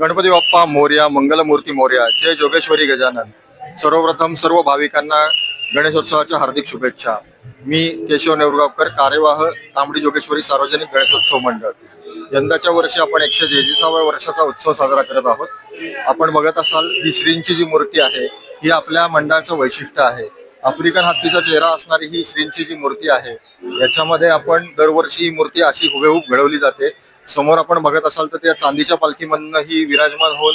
गणपती बाप्पा मोर्या मंगलमूर्ती मोर्या जय जोगेश्वरी गजानन. सर्वप्रथम सर्व भाविकांना गणेशोत्सवाच्या हार्दिक शुभेच्छा. मी केशव नेवरगावकर कार्यवाह तांबडी जोगेश्वरी सार्वजनिक गणेशोत्सव मंडळ. यंदाच्या वर्षी आपण एकशे तेहतीसाव्या वर्षाचा उत्सव साजरा करत आहोत. आपण बघत असाल ही श्रींची जी मूर्ती आहे ही आपल्या मंडळाचं वैशिष्ट्य आहे. आफ्रिकन हत्तीचा चेहरा असणारी ही श्रींची जी मूर्ती आहे याच्यामध्ये आपण दरवर्षी ही मूर्ती अशी हुबेहूब घडवली जाते. समोर आपण बघत असाल तर त्या चांदीच्या पालखीमधनं ही विराजमान होऊन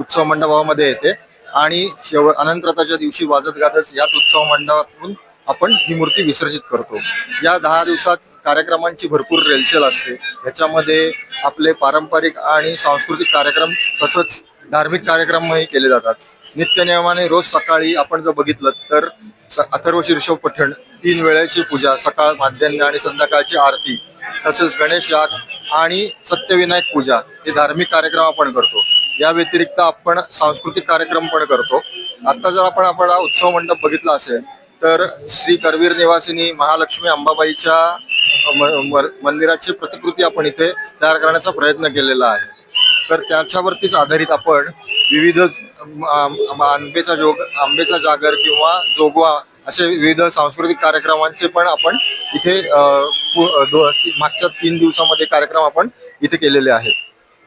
उत्सव मंडपामध्ये येते. आणि शेवट अनंतरताच्या दिवशी वाजत गाजत याच उत्सव मंडपातून आपण ही मूर्ती विसर्जित करतो. या दहा दिवसात कार्यक्रमांची भरपूर रेलचेल असते. याच्यामध्ये आपले पारंपरिक आणि सांस्कृतिक कार्यक्रम तसंच धार्मिक कार्यक्रमही केले जातात. नित्यनियमाने रोज सकाळी आपण जर बघितलं तर अथर्व शीर्षव पठण तीन वेळेची पूजा सकाळ माध्यान्ह आणि संध्याकाळची आरती तसेच गणेश याग आणि सत्यविनायक पूजा हे धार्मिक कार्यक्रम आपण करतो. या व्यतिरिक्त आपण सांस्कृतिक कार्यक्रम पण करतो. आता जर आपण आपला उत्सव मंडप बघितला असेल तर श्री करवीर निवासिनी महालक्ष्मी अंबाबाईच्या म- म- मंदिराची प्रतिकृती आपण इथे तयार करण्याचा प्रयत्न केलेला आहे. तर त्याच्यावरतीच आधारित आपण विविध आंबेचा जोग आंबेचा जागर किंवा जोगवा असे विविध सांस्कृतिक कार्यक्रमांचे पण आपण इथे पु- दो- मागच्या तीन दिवसामध्ये कार्यक्रम आपण इथे केलेले आहेत.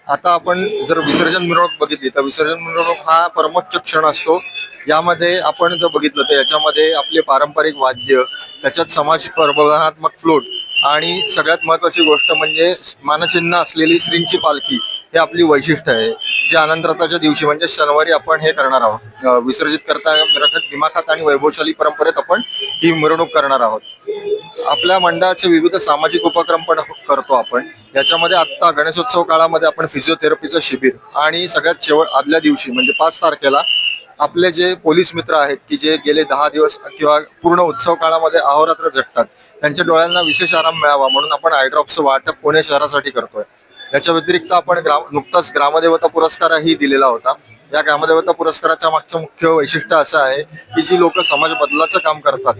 आता आपण जर विसर्जन मिरवणूक बघितली तर विसर्जन मिरवणूक हा परमोच्च क्षण असतो. यामध्ये आपण जर बघितलं तर याच्यामध्ये आपले पारंपरिक वाद्य त्याच्यात समाज प्रबोधनात्मक फ्लोट आणि सगळ्यात महत्वाची गोष्ट म्हणजे मानचिन्ह असलेली श्रींची पालखी. हे आपली वैशिष्ट्य आहे. जे आनंदरथाच्या दिवशी म्हणजे शनिवारी आपण हे करणार आहोत. विसर्जित करता मिरवणूक दिमाखात आणि वैभवशाली परंपरेत आपण ही मिरवणूक करणार आहोत. आपल्या मंडळाचे विविध सामाजिक उपक्रम पण हो, करतो आपण. याच्यामध्ये आत्ता गणेशोत्सव काळामध्ये आपण फिजिओथेरपीचं शिबिर आणि सगळ्यात शेवट आदल्या दिवशी म्हणजे पाच तारखेला आपले जे पोलीस मित्र आहेत की जे गेले दहा दिवस किंवा पूर्ण उत्सव काळामध्ये अहोरात्र झटतात त्यांच्या डोळ्यांना विशेष आराम मिळावा म्हणून आपण आयड्रॉपचं वाटप पुणे शहरासाठी करतोय. याच्या व्यतिरिक्त आपण ग्राम नुकताच ग्रामदेवता पुरस्कारही दिलेला होता. या ग्रामदेवता पुरस्काराच्या मागचं मुख्य वैशिष्ट्य असं आहे की जी लोक समाज बदलाचं काम करतात.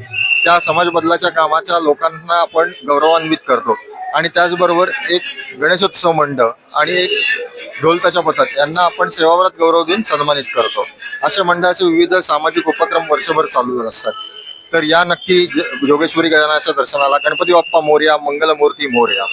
त्या समाज बदलाच्या कामाच्या लोकांना आपण गौरवान्वित करतो. आणि त्याचबरोबर एक गणेशोत्सव मंडळ आणि एक ढोलताच्या पथक यांना आपण सेवाव्रत गौरव देऊन सन्मानित करतो. अशा मंडळाचे विविध सामाजिक उपक्रम वर्षभर चालू असतात. तर या नक्की जोगेश्वरी गजानाच्या दर्शनाला गणपती बाप्पा मोर्या मंगलमूर्ती मोर्या.